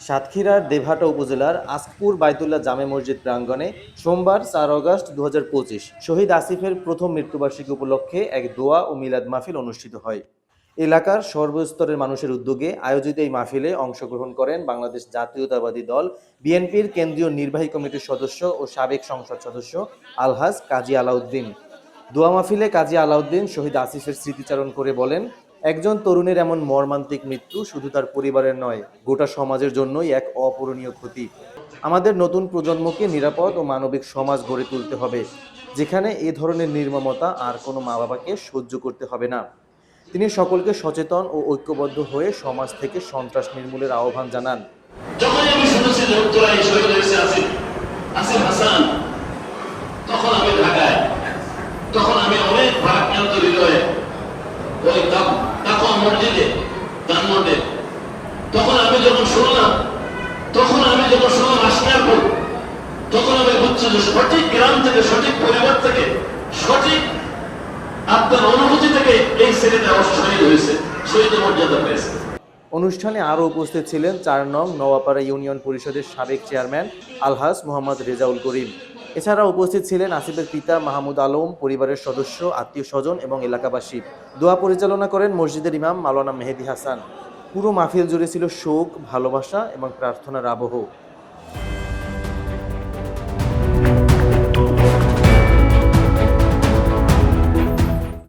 সাতক্ষীরার দেভাটা উপজেলার আসকপুর বাইতুল্লাহ জামে মসজিদ প্রাঙ্গণে সোমবার চার অগস্ট দু শহীদ আসিফের প্রথম মৃত্যুবার্ষিকী উপলক্ষে এক দোয়া ও মিলাদ মাহফিল অনুষ্ঠিত হয়। এলাকার সর্বস্তরের মানুষের উদ্যোগে আয়োজিত এই মাহফিলে অংশগ্রহণ করেন বাংলাদেশ জাতীয়তাবাদী দল, বিএনপির কেন্দ্রীয় নির্বাহী কমিটির সদস্য ও সাবেক সংসদ সদস্য আলহাজ কাজী আলাউদ্দিন। দোয়া মাহফিলে কাজী আলাউদ্দিন শহীদ আসিফের স্মৃতিচারণ করে বলেন একজন তরুণের এমন মর্মান্তিক মৃত্যু শুধু তার পরিবারের নয়, গোটা সমাজের জন্যই এক অপূরণীয় ক্ষতি। আমাদের নতুন প্রজন্মকে নিরাপদ ও মানবিক সমাজ গড়ে তুলতে হবে, যেখানে এ ধরনের নির্মমতা আর কোনো মা বাবাকে সহ্য করতে হবে না। তিনি সকলকে সচেতন ও ঐক্যবদ্ধ হয়ে সমাজ থেকে সন্ত্রাস নির্মূলের আহ্বান জানান। বুঝছি যে সঠিক গ্রাম থেকে, সঠিক পরিবার থেকে, সঠিক আপনার অনুভূতি থেকে এই ছেলেটা শহীদ হয়েছে শহীদ মর্যাদা পেয়েছে। অনুষ্ঠানে আরও উপস্থিত ছিলেন চার নং নওয়াপাড়া ইউনিয়ন পরিষদের সাবেক চেয়ারম্যান আলহাজ মোহাম্মদ রেজাউল করিম। এছাড়া উপস্থিত ছিলেন আসিফের পিতা মাহমুদ আলম, পরিবারের সদস্য, আত্মীয় স্বজন এবং এলাকাবাসী। দোয়া পরিচালনা করেন মসজিদের ইমাম মাওলানা মেহেদি হাসান। পুরো মাহফিল জুড়ে ছিল শোক, ভালোবাসা এবং প্রার্থনার আবহ।